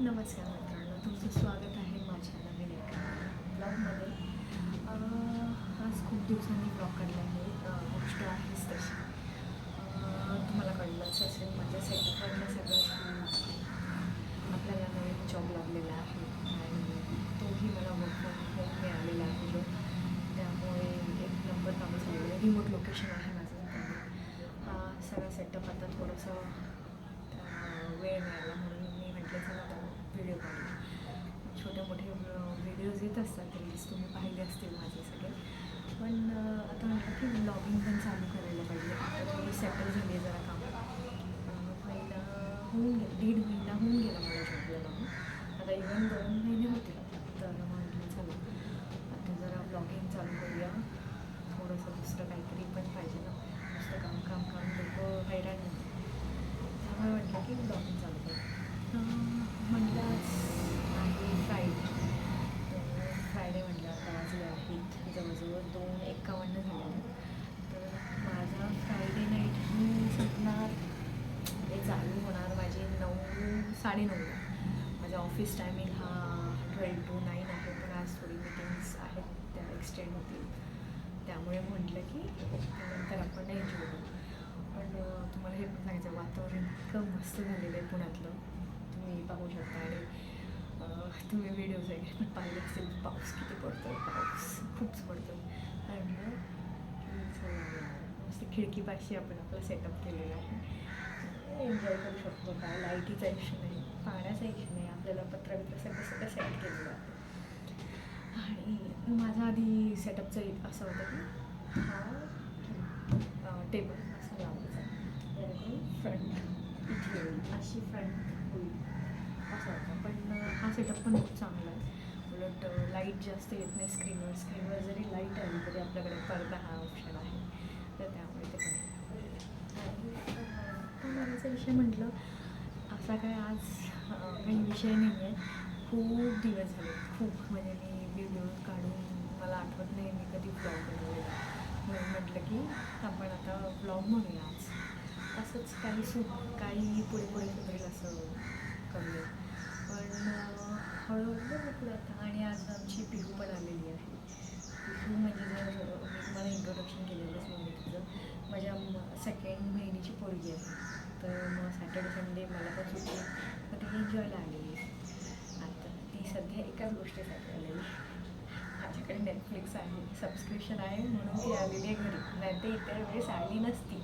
नमस्कार मित्रांनो तुमचं स्वागत आहे माझ्या नवीन एका ब्लॉगमध्ये. आज खूप दिवसांनी ब्लॉग काढला आहे. गोष्ट आहेच तशी. तुम्हाला कळलंच असेल माझ्या सेटअपकडनं सगळं आपल्याला नवीन जॉब लागलेला आहे आणि तोही मला वर्क फ्रॉम होम मिळालेला आहे. त्यामुळे एक नंबर कामं झालेलं आहे रिमोट लोकेशन आहे माझं. हा सगळा सेटअप आता थोडंसं वेळ मिळाला म्हणून मी म्हटलं चला व्हिडिओ काढू छोटे मोठे व्हिडिओज येत असतात रील्स तुम्ही पाहिले असतील माझे सगळे. पण आता म्हटलं की ब्लॉगिंग पण चालू करायला पाहिजे. आता सेटल झाली आहे जरा काम. अं, महिना होऊन गेला दीड महिना होऊन गेला मला जॉबला लागून आता इव्हन दोन महिने होते तर म्हटलं चला आता जरा ब्लॉगिंग चालू करूया थोडंसं दुसरं काहीतरी पण पाहिजे ना नुसतं काम काम काम लोक हैराण होते त्यामुळे म्हटलं की ब्लॉगिंग चालू करू म्हटलं आज आहे फ्रायडे फ्रायडे म्हटलं आता वाजले आहेत जवळजवळ दोन एकावन्न झाले तर माझा फ्रायडे नाईट ही संपणार हे चालू होणार माझे नऊ साडेनऊला माझा ऑफिस टायमिंग हा ट्वेल्व टू नाईन आहे पण आज थोडी मिटिंग्स आहेत त्या एक्सटेंड होतील. त्यामुळे म्हटलं की त्यानंतर आपण एन्जॉय करू पण तुम्हाला हे पण सांगायचं वातावरण इतकं मस्त झालेलं आहे पुण्यातलं. तुम्ही पाहू शकता आणि तुम्ही व्हिडिओज वगैरे पाहिले असेल पाऊस किती पडतो पाऊस खूपच पडतो आणि मस्त खिडकीपाशी आपण आपला सेटअप केलेला आहे. एन्जॉय करू शकतो का? लाईटीचा इश्यू नाही पाण्याचा इश्यू नाही आपल्याला पत्र बित्र सगळं सगळं सेट केलेलं आहे. आणि माझा आधी सेटअपचं एक असं होतं की हा टेबल असं लावायचा. फ्रंट इथे अशी फ्रंट होईल. असं होतं. पण हा सेटअप पण खूप चांगला आहे. उलट लाइट जास्त येत नाही स्क्रीनवर स्क्रीनवर जरी लाइट आली तरी आपल्याकडे पडदा हा ऑप्शन आहे. तर त्यामुळे ते पण विषय म्हटलं असा काय आज काही विषय नाही आहे खूप दिवस झाले. खूप म्हणजे मी व्हिडिओ काढून मला आठवत नाही मी कधी ब्लॉग बनवलेला. म्हणून म्हटलं की आपण आता ब्लॉग म्हणूया आज. असंच काही सु काही पुढे पुढे सुधरेल असं करूया. पण हळूहळू पुढे आता. आणि आज आमची पिहू पण आलेली आहे पिहू म्हणजे जर मी तुम्हाला इंट्रोडक्शन केलेलंच नाही तिचं माझ्या सेकंड बहिणीची पोरगी आहे तर संडे मला पण सुट्टी मग ती एन्जॉयला आलेली आता ती सध्या एकाच गोष्टीसाठी आलेली. माझ्याकडे नेटफ्लिक्स आहे सबस्क्रिप्शन आहे म्हणून ती आलेली आहे घरी. नाही ते इतर वेळेस आली नसती.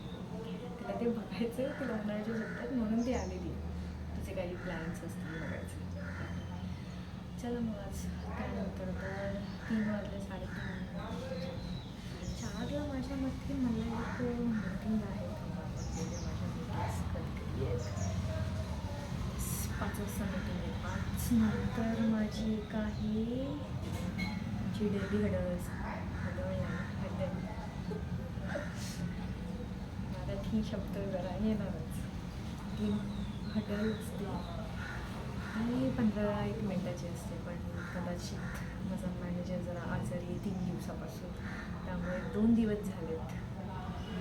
तिला ते बघायचं तिला उन्हाळ्याच्या सुट्ट्यात म्हणून ती आलेली तिचे काही प्लॅन्स असतील बघायचे. चला मग आज त्यानंतर तर तीन वाजले साडेतीन. चारला माझ्या मते मला एक मीटिंग आहे. येस पाच वाजता मीटिंग आहे पाच नंतर माझी एक आहे जी डेली हडस हडळ नाही मराठी शब्द जरा येणारच ती घडळ असते ती पंधरा एक मिनटाची असते पण कदाचित माझा मॅनेजर जरा आजारी तीन दिवसापासून त्यामुळे दोन दिवस झालेत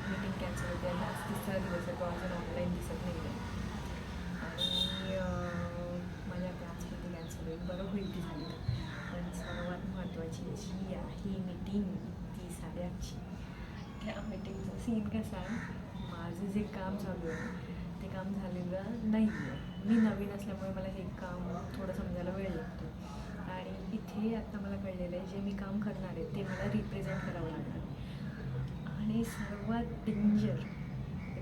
मीटिंग कॅन्सल होते आणि आज तिसरा दिवस आहे तो अजून ऑनलाईन दिसत नाही आहे आणि माझ्या क्लासमध्ये कॅन्सल होईल बरं होईल ती झाली पण सर्वात महत्त्वाची जी आहे मीटिंग ती साडेआठची त्या मीटिंगचा सीन कसा आहे? माझं जे काम चालू आहे ते काम झालेलं नाही आहे मी नवीन असल्यामुळे मला हे काम थोडं समजायला वेळ लागतो. आणि इथे आत्ता मला कळलेलं आहे जे मी काम करणार आहे ते मला रिप्रेझेंट करावं लागणार आणि सर्वात डेंजर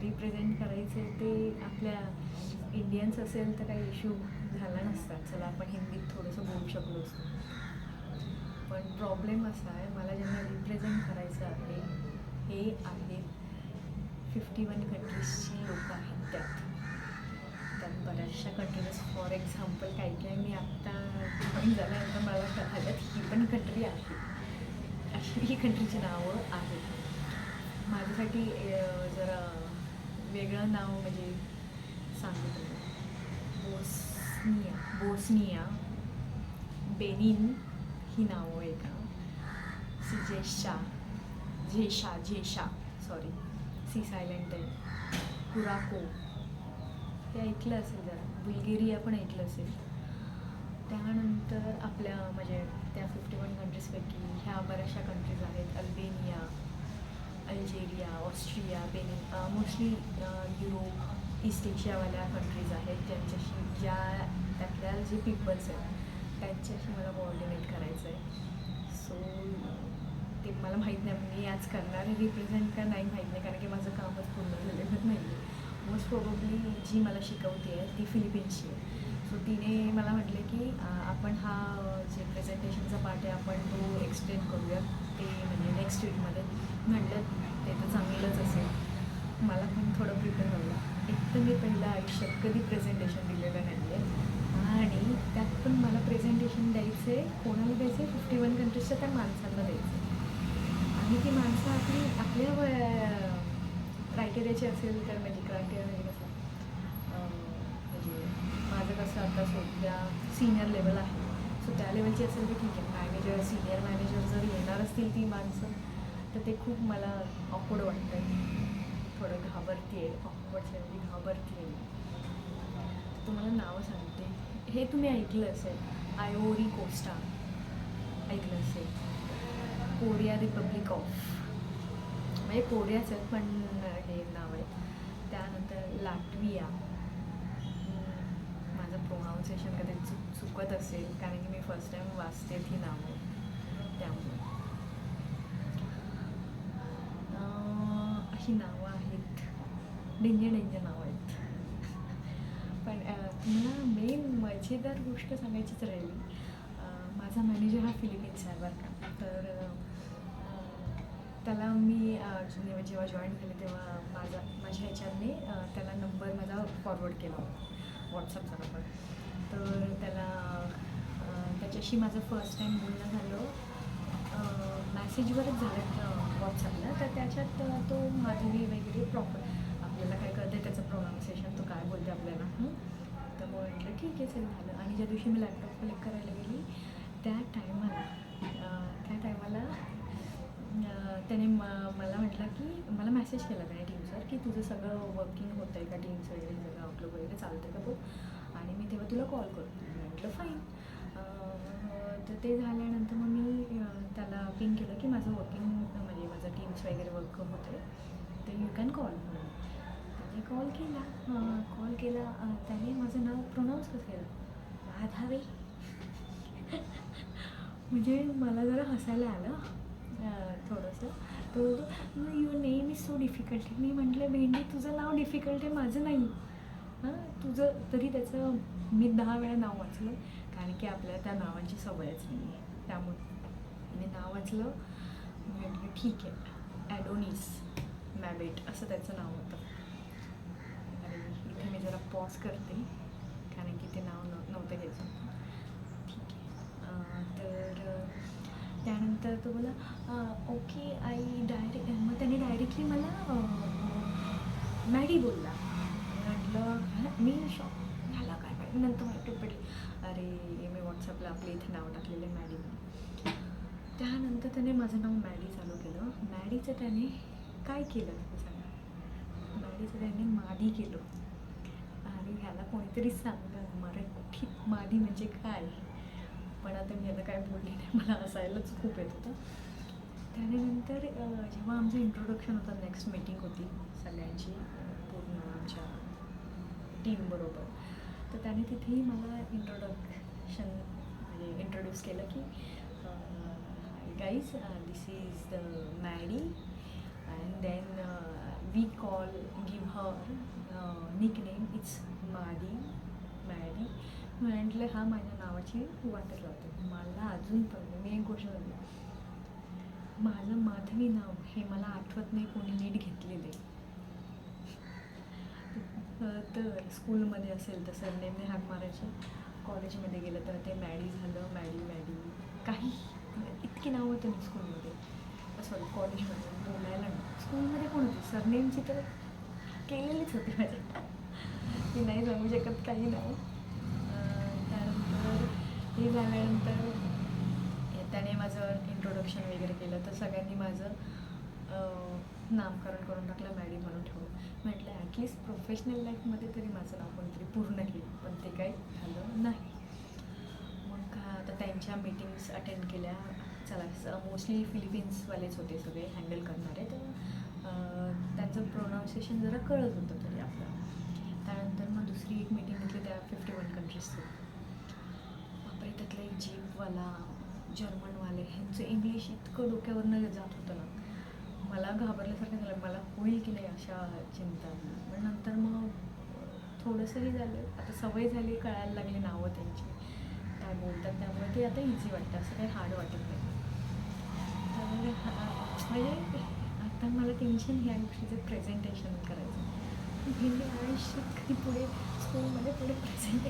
रिप्रेझेंट करायचं ते आपल्या इंडियन्स असेल तर काही इश्यू झाला नसता. चला आपण हिंदीत थोडंसं बोलू शकलो असतो. पण प्रॉब्लेम असा आहे मला ज्यांना रिप्रेझेंट करायचं आहे हे आहेत फिफ्टी वन कंट्रीजची लोक आहेत त्यात. त्यात बऱ्याचशा कंट्रीज फॉर एक्झाम्पल काही काही मी आत्ता जॉईन झाल्यानंतर मला कळालं ही पण कंट्री आहे. अशी ही कंट्रीची नावं आहेत. माझ्यासाठी जरा वेगळं नाव म्हणजे सांगितलं बोस्निया बोस्निया बेनिन ही नावं आहे का? सिजेशा झेशा झेशा सॉरी सी सायलेंट आहे. कुराको. हे ऐकलं असेल जरा. बुल्गेरिया पण ऐकलं असेल. त्यानंतर आपल्या म्हणजे त्या फिफ्टी वन कंट्रीजपैकी ह्या बऱ्याचशा कंट्रीज आहेत. Albania Algeria Austria Benin mostly Europe east एशियावाल्या countries आहेत ज्यांच्याशी ज्या त्यातल्या जे पीपल्स आहेत त्यांच्याशी मला कोऑर्डिनेट करायचं आहे सो ते मला माहीत नाही मी आज करणार रिप्रेझेंट का नाही माहीत नाही कारण की माझं कामच पूर्ण झालेलं नाही आहे मोस्ट प्रोबली जी मला शिकवते आहे ती फिलिपिन्सची आहे. सो तिने मला म्हटले की आपण हा जे प्रेझेंटेशनचा पार्ट आहे आपण तो एक्सटेंड करूया. ते म्हणजे नेक्स्ट वीकमध्ये म्हटलं ते तर चांगलंच असेल. मला पण थोडं प्रिपेअर व्हायला एक तर मी पहिलं आयुष्यात कधी प्रेझेंटेशन दिलेलं नाही आहे आणि त्यात पण मला प्रेझेंटेशन द्यायचं आहे कोणाला द्यायचं आहे फिफ्टी वन कंट्रीजच्या त्या माणसांना द्यायचं आहे आणि ती माणसं आपली आपल्या क्रायटेरियाची असेल तर म्हणजे क्रायटेरिया म्हणजे कसं म्हणजे माझं कसं आता सध्या सिनियर लेवल आहे. सो त्या लेवलची असेल तर ठीक आहे. मॅनेजर सिनियर मॅनेजर जर येणार असतील ती माणसं तर ते खूप मला ऑकवर्ड वाटतं थोडं घाबरते आहे ऑकवर्ड म्हणजे घाबरते आहे तुम्हाला नावं सांगते. हे तुम्ही ऐकलं असेल. Ivory Coast. ऐकलं असेल. Korea Republic of. म्हणजे कोरियाचं पण हे नाव आहे त्यानंतर लाटविया. माझं प्रोनाऊन्सिएशन कधी चुक चुकत असेल कारण की मी फर्स्ट टाईम वाचते ती नावं त्यामुळे ही नावं आहेत. डेंजर डेंजर नावं आहेत. पण तुम्हाला मेन मजेदार गोष्ट सांगायचीच राहिली. माझा मॅनेजर हा फिलिपिन्स आहे बरं का. तर त्याला मी जेव्हा जॉईन केले तेव्हा माझा माझ्या ह्याच्याने त्याला नंबर माझा फॉरवर्ड केला. होता व्हॉट्सअपचा नंबर तर त्याला त्याच्याशी माझं फर्स्ट टाईम बोलणं झालं. मॅसेजवरच झालं. व्हॉट्सअपला तर त्याच्यात तो माधवी वगैरे प्रॉपर आपल्याला काय कळतं त्याचं प्रोनाऊन्सिएशन तो काय बोलते आपल्याला तर मग म्हटलं ठीक आहे चल झालं. आणि ज्या दिवशी मी लॅपटॉप कलेक्ट करायला गेली त्या टायमाला त्या टायमाला त्याने म मला म्हटलं की मला मेसेज केला त्याने टीमवर की तुझं सगळं वर्किंग होतं आहे का टीम्स वगैरे सगळं आउटलुक वगैरे चालतं का बघ? आणि मी तेव्हा तुला कॉल करतो. म्हटलं फाईन तर ते झाल्यानंतर मग मी त्याला पिन केलं की माझं वर्किंग फॉर्म्स वगैरे वर्क होते तर यू कॅन कॉल म्हणून त्याने कॉल. केला कॉल. केला त्याने माझं नाव प्रोनाऊन्स कसं केलं. माधावी म्हणजे मला जरा हसायला आलं. थोडंसं. तो you name is so difficult मी म्हटलं भेंडी तुझं नाव डिफिकल्ट आहे माझं नाही. हां तुझं तरी त्याचं मी दहा वेळा नाव वाचलं. कारण की आपल्याला त्या नावाची सवयच नाही आहे त्यामुळे मी नाव वाचलं. म्हटलं ठीक आहे. ॲडोनिस मॅबेट असं त्याचं नाव होतं. आणि इथे मी जरा पॉज करते कारण की ते नाव न नव्हतं घ्यायचं ठीक आहे. तर त्यानंतर तो बोला ओके आई डायरेक्ट मग त्याने डायरेक्टली मला मॅडी बोलला. म्हटलं मी शॉक झाला काय नंतर माहिती पडली. अरे मी व्हॉट्सअपला आपले इथे नाव टाकलेलं आहे मॅडी म्हणून. त्यानंतर त्याने माझं नाव मॅडी चालू केलं. मॅडीचं त्याने काय केलं सांगा. मॅडीचं त्याने मादी केलं. आणि ह्याला कोणीतरी सांगा मराठी मादी म्हणजे काय? पण आता मी आता काय बोलली नाही मला असायलाच खूप येत होतं. त्यानंतर जेव्हा आमचं इंट्रोडक्शन होतं नेक्स्ट मीटिंग होती सगळ्यांची पूर्ण आमच्या टीमबरोबर तर त्याने तिथेही मला इंट्रोडक्शन म्हणजे इंट्रोड्यूस केलं की guys is is the Madi and then we call give her nick name it's Madi Madi म्हटलं हा माझ्या नावाची वाटत लावते मला अजून पण मी एक गोष्ट सांगते माझं माधवी नाव हे मला आठवत नाही कोणी नीट घेतलेले तर स्कूलमध्ये असेल तर सरनेमने हाक मारायचे कॉलेजमध्ये गेलं तर ते मॅडी झालं मॅडी मॅडी काही इतकी नाव होते ना स्कूलमध्ये सॉरी कॉलेजमध्ये बोलायला स्कूलमध्ये कोण होती? सरनेमची तर केलेलीच होती माझ्या मी नाही सांगू शकत काही नाव. त्यानंतर हे झाल्यानंतर त्याने माझं इंट्रोडक्शन वगैरे केलं. तर सगळ्यांनी माझं नामकरण करून टाकलं मॅडी म्हणून ठेवलं म्हटलं ॲटलिस्ट प्रोफेशनल लाईफमध्ये तरी माझं नाव कोणतरी पूर्ण केलं पण ते काही झालं नाही. ज्या मीटिंग्स अटेंड केल्या. चला मोस्टली फिलिपिन्सवालेच होते सगळे हँडल करणारे. तर त्यांचं प्रोनाऊन्सिएशन जरा कळत होतं तरी आपलं. त्यानंतर मग दुसरी एक मीटिंग घेतली त्या फिफ्टी वन कंट्रीजचं बापरे त्यातले जीपवाला जर्मनवाले ह्यांचं इंग्लिश इतकं डोक्यावरनं जात होतं ना. मला घाबरल्यासारखं झालं. मला होईल की नाही अशा चिंता. पण नंतर मग थोडंसंही झालं. आता सवय झाली कळायला लागली नावं त्यांची. काय बोलतात त्यामुळे ते आता इझी वाटतं असं काही हार्ड वाटत नाही. त्यामुळे म्हणजे आता मला टेन्शन ह्या गोष्टीचं प्रेझेंटेशन करायचं भेंडी आयुष्यात कधी पुढे स्कूलमध्ये पुढे प्रेझेंटे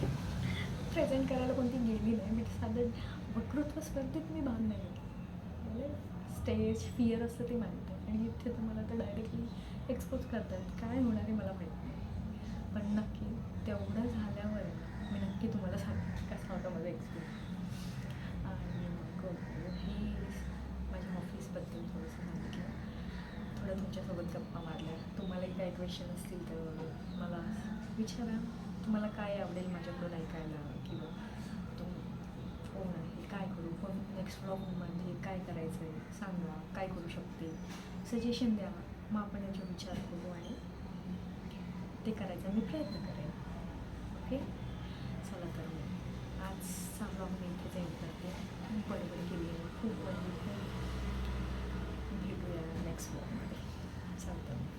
प्रेझेंट करायला कोणती गेली नाही. मी साधं वक्तृत्व स्पर्धेत मी भाग नाही म्हणजे स्टेज फिअर असतं ते मानतं आहे आणि इथे तर मला तर डायरेक्टली एक्सपोज करतात काय होणार आहे मला माहीत नाही. पण नक्की तेवढं झाल्यावर मी नक्की तुम्हाला सांगेन कसा होता माझा एक्सपिरियन्स आणि मग ही माझ्या ऑफिसबद्दल थोडंसं सांगितलं. थोडं तुमच्यासोबत गप्पा मारल्या. तुम्हालाही काही क्वेश्चन असतील तर मला विचारा. तुम्हाला काय आवडेल माझ्याकडून ऐकायला? किंवा तुम कोण आहे? काय करू? कोण नेक्स्ट ब्लॉगमध्ये म्हणजे काय करायचं आहे सांगा. काय करू शकते? सजेशन द्या. मग आपण याचा विचार करू आणि ते करायचा मी प्रयत्न करेन. ओके चला तर मग आजचा ब्लॉग मी इथेच एंड करते खूप बडबड केली आहे खूप बडबड भेटूया नेक्स्ट ब्लॉगमध्ये चालतं